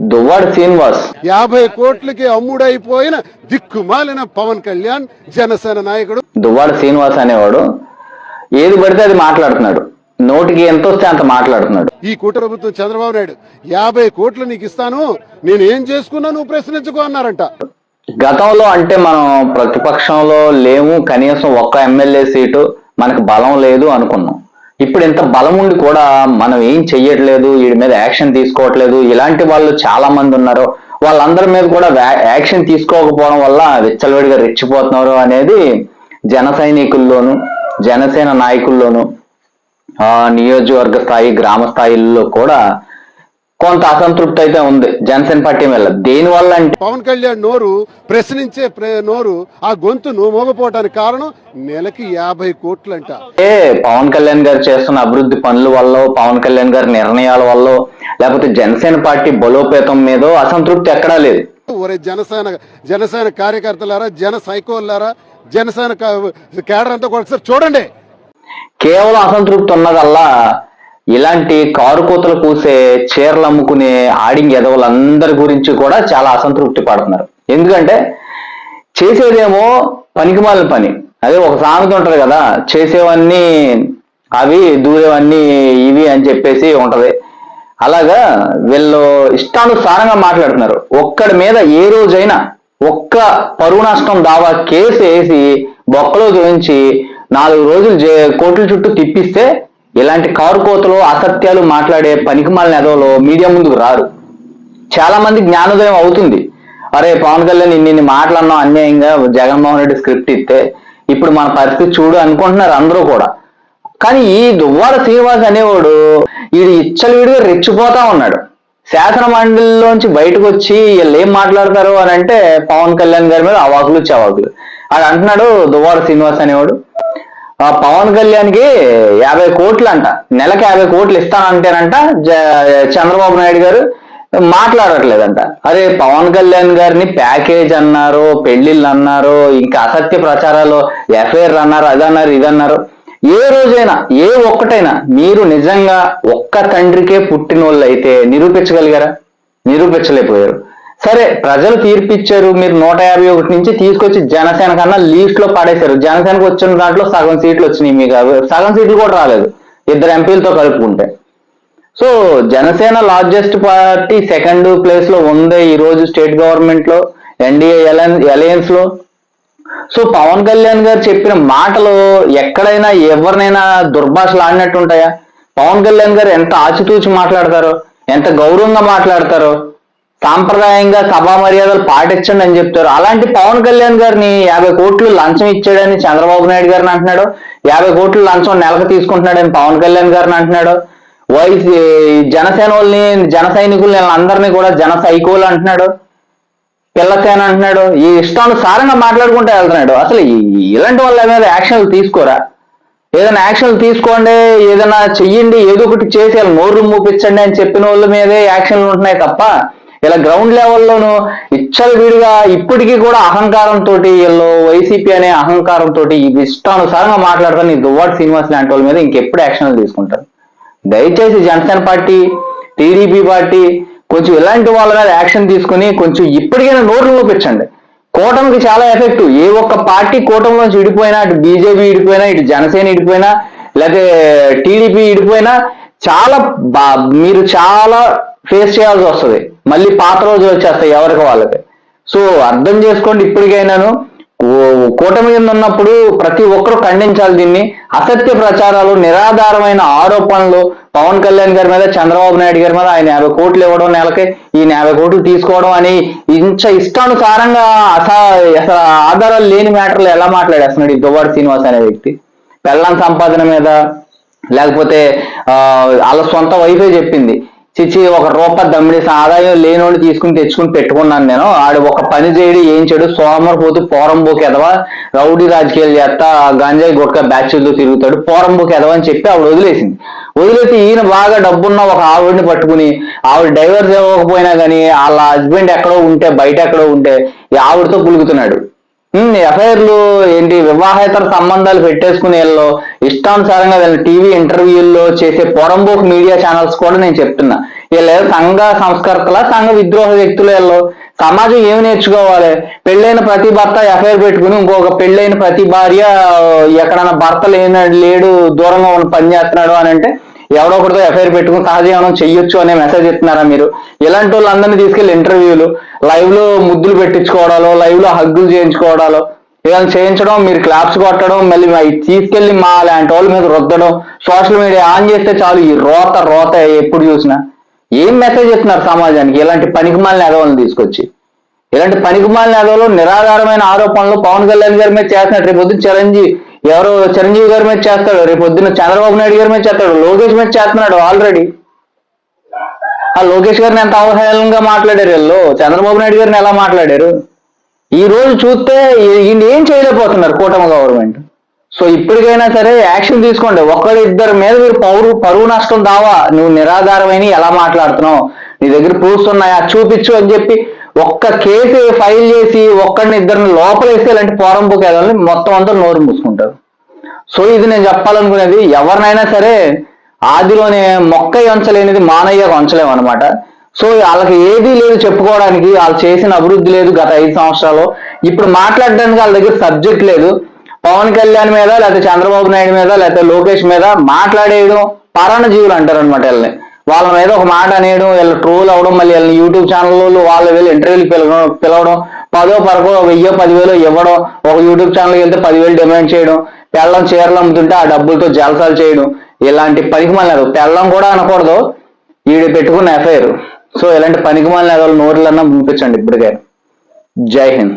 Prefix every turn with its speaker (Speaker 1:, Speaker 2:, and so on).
Speaker 1: దువ్వాడ శ్రీనివాస్
Speaker 2: యాభై కోట్లకి అమ్ముడైపోయిన దిక్కుమాలిన పవన్ కళ్యాణ్ జనసేన నాయకుడు.
Speaker 1: దువ్వాడ శ్రీనివాస్ అనేవాడు. ఏది పడితే అది మాట్లాడుతున్నాడు. నోటికి ఎంత వస్తే అంత మాట్లాడుతున్నాడు.
Speaker 2: ఈ కూటమి ప్రభుత్వం చంద్రబాబు నాయుడు యాభై కోట్లు నీకు ఇస్తాను నేను ఏం చేసుకున్నా నువ్వు ప్రశ్నించుకో అన్నారంట.
Speaker 1: గతంలో అంటే మనం ప్రతిపక్షంలో లేము కనీసం ఒక్క ఎమ్మెల్యే సీటు మనకు బలం లేదు అనుకున్నాం. ఇప్పుడు ఇంత బలం ఉండి కూడా మనం ఏం చెయ్యట్లేదు వీడి మీద యాక్షన్ తీసుకోవట్లేదు. ఇలాంటి వాళ్ళు చాలా మంది ఉన్నారు. వాళ్ళందరి మీద కూడా యాక్షన్ తీసుకోకపోవడం వల్ల విచ్చలవిడిగా రెచ్చిపోతున్నారు అనేది జన సైనికుల్లోను జనసేన నాయకుల్లోను ఆ నియోజకవర్గ స్థాయి గ్రామ స్థాయిల్లో కూడా కొంత అసంతృప్తి అయితే ఉంది. జనసేన పార్టీ మీద. దేని వల్ల అంటే
Speaker 2: పవన్ కళ్యాణ్ నోరు ప్రశ్నించే ప్ర- నోరు ఆ గొంతు నువ్వు మోగపోవటానికి కారణం నెలకి యాభై కోట్లంట.
Speaker 1: ఏ పవన్ కళ్యాణ్ గారు చేస్తున్న అభివృద్ధి పనుల వల్ల పవన్ కళ్యాణ్ గారి నిర్ణయాల వల్ల లేకపోతే జనసేన పార్టీ బలోపేతం మీద అసంతృప్తి ఎక్కడా లేదు.
Speaker 2: ఒరే జనసేన జనసేన కార్యకర్తలారా జన సైకోలారా జనసేన కేడర్ అంతా ఒకసారి చూడండి.
Speaker 1: కేవలం అసంతృప్తి ఉన్నదల్లా ఇలాంటి కారు కూతలు కూసే చీరలు అమ్ముకునే ఆడింగ్ ఎదవులందరి గురించి కూడా చాలా అసంతృప్తి పడుతున్నారు. ఎందుకంటే చేసేదేమో పనికిమాలిన పని. అదే ఒక సామెత ఉంటది కదా చేసేవన్నీ అవి దూరేవన్నీ ఇవి అని చెప్పేసి ఉంటది. అలాగా వీళ్ళు ఇష్టానుసారంగా మాట్లాడుతున్నారు. ఒక్కడి మీద ఏ రోజైనా ఒక్క పరువు నష్టం దావా కేసు వేసి బొక్కలో చూపించి నాలుగు రోజులు కోట్ల చుట్టూ తిప్పిస్తే ఇలాంటి కారు కోతలు అసత్యాలు మాట్లాడే పనికిమాల నెలలో మీడియా ముందుకు రారు. చాలా మంది జ్ఞానోదయం అవుతుంది. అరే పవన్ కళ్యాణ్ ఇన్ని ఇన్ని అన్యాయంగా జగన్మోహన్ రెడ్డి స్క్రిప్ట్ ఇస్తే ఇప్పుడు మన పరిస్థితి చూడు అనుకుంటున్నారు అందరూ కూడా. కానీ ఈ దువ్వాడ శ్రీనివాస్ అనేవాడు ఇది ఇచ్చలవిడిగా రెచ్చిపోతా ఉన్నాడు. శాసన మండలిలోంచి బయటకు వచ్చి వీళ్ళు ఏం మాట్లాడతారు అని అంటే పవన్ కళ్యాణ్ గారి మీద అవాకులు చవాకులు. అది అంటున్నాడు దువ్వాడ శ్రీనివాస్ అనేవాడు ఆ పవన్ కళ్యాణ్కి యాభై కోట్లు అంట నెలకి యాభై కోట్లు ఇస్తానంటేనంట జ- చంద్రబాబు నాయుడు గారు మాట్లాడట్లేదంట. అరే పవన్ కళ్యాణ్ గారిని ప్యాకేజ్ అన్నారు పెళ్ళిళ్ళు అన్నారు ఇంకా అసత్య ప్రచారాలు ఎఫ్ఐఆర్ అన్నారు అదన్నారు ఇదన్నారు ఏ రోజైనా ఏ ఒక్కటైనా మీరు నిజంగా ఒక్క తండ్రికే పుట్టిన వాళ్ళు అయితే నిరూపించగలిగారా? నిరూపించలేకపోయారు. సరే ప్రజలు తీర్పిచ్చారు. మీరు నూట యాభై ఒకటి నుంచి తీసుకొచ్చి జనసేన కన్నా లీస్ట్లో పడేశారు. జనసేనకు వచ్చిన దాంట్లో సగం సీట్లు వచ్చినాయి మీకు. సగం సీట్లు కూడా రాలేదు. ఇద్దరు ఎంపీలతో కలుపుకుంటే. So Janasena largest party second ప్లేస్లో ఉంది ఈ రోజు స్టేట్ గవర్నమెంట్లో ఎన్డీఏ అలయన్స్లో. సో పవన్ కళ్యాణ్ గారు చెప్పిన మాటలు ఎక్కడైనా ఎవరినైనా దుర్భాషలు ఆడినట్టు ఉంటాయా? పవన్ కళ్యాణ్ గారు ఎంత ఆచితూచి మాట్లాడతారో ఎంత గౌరవంగా మాట్లాడతారో సాంప్రదాయంగా సభా మర్యాదలు పాటించండి అని చెప్తారు. అలాంటి పవన్ కళ్యాణ్ గారిని యాభై కోట్లు లంచం ఇచ్చాడని చంద్రబాబు నాయుడు గారిని అంటున్నాడు. యాభై కోట్లు లంచం నెలకు తీసుకుంటున్నాడని పవన్ కళ్యాణ్ గారిని అంటున్నాడు. వైసీ జనసేన వాళ్ళని జన సైనికుల్ని అందరినీ కూడా జన సైకోలు అంటున్నాడు. పిల్లసేన అంటున్నాడు. ఈ ఇష్టానుసారంగా మాట్లాడుకుంటూ వెళ్తున్నాడు. అసలు ఈ- ఇలాంటి వాళ్ళ మీద యాక్షన్లు తీసుకోరా? ఏదైనా యాక్షన్లు తీసుకోండి ఏదైనా చెయ్యండి ఏదో ఒకటి చేసి వాళ్ళు నోరు మూపించండి అని చెప్పిన వాళ్ళ మీదే యాక్షన్లు ఉంటున్నాయి తప్ప ఇలా గ్రౌండ్ లెవెల్లోనూ ఇచ్చలు విడిగా ఇప్పటికీ కూడా అహంకారంతో వీళ్ళు వైసీపీ అనే అహంకారంతో ఇది ఇష్టానుసారంగా మాట్లాడతారు నీ దువ్వాడు శ్రీనివాస్ లాంటి వాళ్ళ మీద ఇంకెప్పుడు యాక్షన్లు తీసుకుంటారు. దయచేసి జనసేన పార్టీ టీడీపీ పార్టీ కొంచెం ఇలాంటి వాళ్ళ మీద యాక్షన్ తీసుకుని కొంచెం ఇప్పటికైనా నోట్లు చూపించండి కూటమికి చాలా ఎఫెక్ట్. ఏ ఒక్క పార్టీ కూటమిలోంచి ఇడిపోయినా అటు బీజేపీ ఇడిపోయినా ఇటు జనసేన ఇడిపోయినా లేకపోతే టీడీపీ ఇడిపోయినా చాలా బా మీరు చాలా ఫేస్ చేయాల్సి వస్తుంది. మళ్ళీ పాత రోజులు వచ్చేస్తాయి ఎవరికి వాళ్ళకి. సో అర్థం చేసుకోండి ఇప్పటికైనాను. కూటమి కింద ఉన్నప్పుడు ప్రతి ఒక్కరూ ఖండించాలి దీన్ని. అసత్య ప్రచారాలు నిరాధారమైన ఆరోపణలు పవన్ కళ్యాణ్ గారి మీద చంద్రబాబు నాయుడు గారి మీద ఆయన యాభై కోట్లు ఇవ్వడం నెలకి ఈ యాభై కోట్లు తీసుకోవడం అని ఇంత ఇష్టానుసారంగా అస అసలు ఆధారాలు లేని మ్యాటర్లు ఎలా మాట్లాడేస్తున్నాడు ఈ దువ్వాడు శ్రీనివాస్ అనే వ్యక్తి? పెళ్ళం సంపాదన మీద లేకపోతే ఆ, వాళ్ళ సొంత వైఫే చెప్పింది. చిచ్చి ఒక రూపాయి దమ్మిడేసి ఆదాయం లేనోళ్ళు తీసుకుని తెచ్చుకుని పెట్టుకున్నాను నేను. ఆడు ఒక పని చేయడు ఏం చేయడు. సోమరిపోతు పోరంబోకి ఎదవా రౌడీ రాజకీయాలు చేస్తా గంజాయి గుట్క బ్యాచ్లతో తిరుగుతాడు పోరంబోకి ఎదవా అని చెప్పి ఆవిడ వదిలేసింది. వదిలేసి ఈయన బాగా డబ్బున్న ఒక ఆవిడని పట్టుకుని ఆవిడ డైవర్స్ ఇవ్వకపోయినా కానీ వాళ్ళ హస్బెండ్ ఎక్కడో ఉంటే బయట ఎక్కడో ఉంటే ఈ ఆవిడతో పులుగుతున్నాడు. ఎఫ్ఐఆర్లు ఏంటి? వివాహేతర సంబంధాలు పెట్టేసుకునే వీళ్ళు ఇష్టానుసారంగా వీళ్ళు టీవీ ఇంటర్వ్యూల్లో చేసే పొరంబోక్ మీడియా ఛానల్స్ కూడా నేను చెప్తున్నా. వీళ్ళు సంఘ సంస్కర్తల సంఘ విద్రోహ వ్యక్తులు వీళ్ళు. సమాజం ఏమి నేర్చుకోవాలి? పెళ్ళైన ప్రతి భర్త ఎఫ్ఐఆర్ పెట్టుకుని ఇంకొక పెళ్ళైన ప్రతి భార్య ఎక్కడైనా భర్త లేని లేడు దూరంగా ఉన్న పని చేస్తున్నాడు అని అంటే ఎవడో ఒకటితో ఎఫ్ఐఆర్ పెట్టుకుని సహజీవనం చెయ్యొచ్చు అనే మెసేజ్ ఇస్తున్నారా మీరు? ఇలాంటి వాళ్ళందరినీ తీసుకెళ్ళి ఇంటర్వ్యూలు లైవ్లో ముద్దులు పెట్టించుకోవడాలో లైవ్లో హగ్గులు చేయించుకోవడాలో ఇవన్నీ చేయించడం మీరు క్లాప్స్ కొట్టడం మళ్ళీ తీసుకెళ్ళి మా లాంటి వాళ్ళ మీద రుద్దడం సోషల్ మీడియా ఆన్ చేస్తే చాలు ఈ రోత రోత ఎప్పుడు చూసినా. ఏం మెసేజ్ ఇస్తున్నారు సమాజానికి? ఇలాంటి పనికిమాలిన ఎదవలను తీసుకొచ్చి. ఇలాంటి పనికిమాలిన ఎదవలు నిరాధారమైన ఆరోపణలు పవన్ కళ్యాణ్ గారి మీద చేస్తున్నారు రేపు చిరంజీవి ఎవరు చిరంజీవి గారి మీద చేస్తాడు రేపు పొద్దున్న చంద్రబాబు నాయుడు గారి మీద చేస్తాడు లోకేష్ మీద చేస్తున్నాడు ఆల్రెడీ ఆ లోకేష్ గారిని ఎంత అవహేళనంగా మాట్లాడారు వీళ్ళు? చంద్రబాబు నాయుడు గారిని ఎలా మాట్లాడారు? ఈ రోజు చూస్తే ఈయన ఏం చేయలేకపోతున్నారు కూటమి గవర్నమెంట్ సో ఇప్పటికైనా సరే యాక్షన్ తీసుకోండి. ఒక్కడి ఇద్దరి మీద మీరు పౌరు పరువు నష్టం దావా. నువ్వు నిరాధారమైన ఎలా మాట్లాడుతున్నావు? నీ దగ్గర ప్రూఫ్స్ ఉన్నాయా? చూపించు అని చెప్పి ఒక్క కేసు ఫైల్ చేసి ఒక్కడిని ఇద్దరిని లోపలేస్తే ఇలాంటి పోరం బుకేదాన్ని మొత్తం అంతా నోరు మూసుకుంటారు. సో ఇది నేను చెప్పాలనుకునేది ఎవరినైనా సరే ఆదిలోనే మొక్క వంచలేనిది మానయ్య వంచలేము అనమాట సో వాళ్ళకి ఏదీ లేదు చెప్పుకోవడానికి వాళ్ళు చేసిన అభివృద్ధి లేదు గత ఐదు సంవత్సరాలు. ఇప్పుడు మాట్లాడడానికి వాళ్ళ దగ్గర సబ్జెక్ట్ లేదు. పవన్ కళ్యాణ్ మీద లేకపోతే చంద్రబాబు నాయుడు మీద లేకపోతే లోకేష్ మీద మాట్లాడేయడం పరాణ జీవులు అంటారు అనమాట వీళ్ళని. వాళ్ళ మీద ఒక మాట అనేయడం వీళ్ళు ట్రోల్ అవడం మళ్ళీ వీళ్ళని యూట్యూబ్ ఛానల్లో వాళ్ళు వెళ్ళి ఇంటర్వ్యూలు పిలవడం పిలవడం పదో పరకో వెయ్యో పదివేలు ఇవ్వడం ఒక యూట్యూబ్ ఛానల్కి వెళ్తే పదివేలు డిమాండ్ చేయడం పెళ్ళం చీరలు అమ్ముతుంటే ఆ డబ్బులతో జలసాలు చేయడం ఇలాంటి పనికి మళ్ళీ పెళ్ళం కూడా అనకూడదు. వీడు పెట్టుకున్న ఎఫ్ఐఆర్. సో ఇలాంటి పనికి మళ్ళీ నోరులన్నా పంపించండి ఇప్పటికే. జై హింద్.